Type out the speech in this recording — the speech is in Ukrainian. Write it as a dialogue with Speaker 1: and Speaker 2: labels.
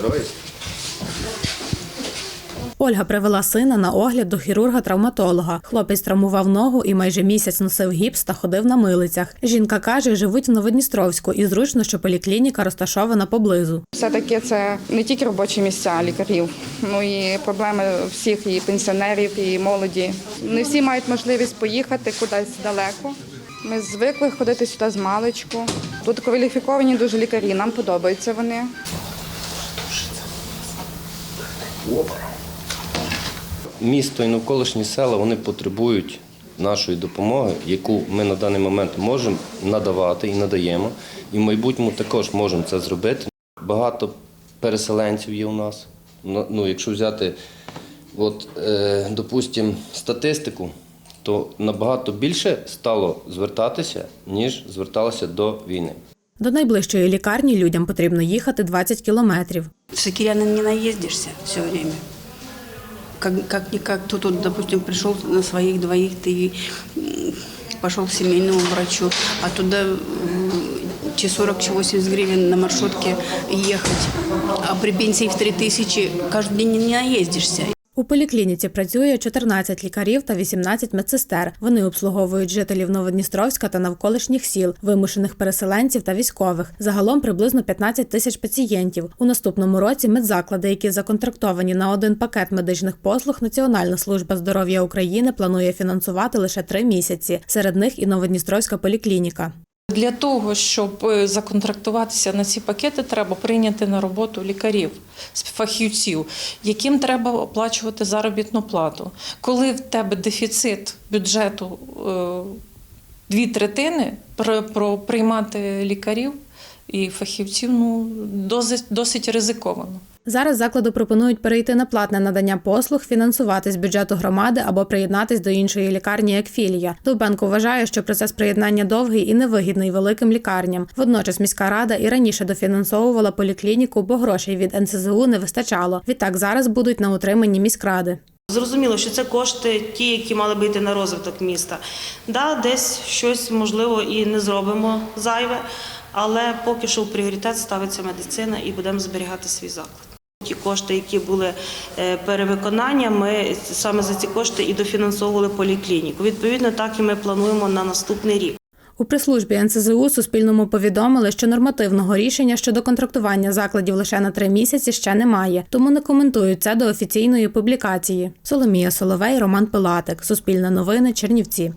Speaker 1: Герої.
Speaker 2: Ольга привела сина на огляд до хірурга-травматолога. Хлопець травмував ногу і майже місяць носив гіпс та ходив на милицях. Жінка каже, живуть в Новодністровську і зручно, що поліклініка розташована поблизу.
Speaker 3: Все-таки це не тільки робочі місця лікарів, ну і проблеми всіх і пенсіонерів, і молоді. Не всі мають можливість поїхати кудись далеко. Ми звикли ходити сюди з маличку. Тут кваліфіковані дуже лікарі, нам подобаються вони.
Speaker 1: Місто і навколишні села вони потребують нашої допомоги, яку ми на даний момент можемо надавати і надаємо. І в майбутньому також можемо це зробити. Багато переселенців є у нас. Ну, якщо взяти, от, е, допустимо, статистику, то набагато більше стало звертатися, ніж зверталося до війни.
Speaker 2: До найближчої лікарні людям потрібно їхати 20 кілометрів.
Speaker 4: С Океаном не наездишься все время. Как, кто тут, допустим, пришел на своих двоих, м, пошел к семейному врачу, а туда чи 40, чи 80 гривен на маршрутке ехать. А при пенсии в 3000 каждый день не наездишься.
Speaker 2: У поліклініці працює 14 лікарів та 18 медсестер. Вони обслуговують жителів Новодністровська та навколишніх сіл, вимушених переселенців та військових. Загалом приблизно 15 тисяч пацієнтів. У наступному році медзаклади, які законтрактовані на один пакет медичних послуг, Національна служба здоров'я України планує фінансувати лише три місяці. Серед них і Новодністровська поліклініка.
Speaker 5: Для того, щоб е, законтрактуватися на ці пакети, треба прийняти на роботу лікарів, фахівців, яким треба оплачувати заробітну плату. Коли в тебе дефіцит бюджету е, дві третини, про, про приймати лікарів і фахівців ну, досить, досить ризиковано.
Speaker 2: Зараз закладу пропонують перейти на платне надання послуг, фінансувати з бюджету громади або приєднатись до іншої лікарні як філія. Довбенко вважає, що процес приєднання довгий і невигідний великим лікарням. Водночас міська рада і раніше дофінансовувала поліклініку, бо грошей від НСЗУ не вистачало. Відтак зараз будуть на утриманні міськради.
Speaker 6: Зрозуміло, що це кошти, ті, які мали би йти на розвиток міста. Да, десь щось можливо і не зробимо зайве, але поки що в пріоритет ставиться медицина і будемо зберігати свій заклад. Ті кошти, які були е, перевиконання, ми саме за ці кошти і дофінансовували поліклініку. Відповідно, так і ми плануємо на наступний рік.
Speaker 2: У прес-службі НСЗУ Суспільному повідомили, що нормативного рішення щодо контрактування закладів лише на три місяці ще немає, тому не коментують це до офіційної публікації. Соломія Соловей, Роман Пилатик, Суспільне новини, Чернівці.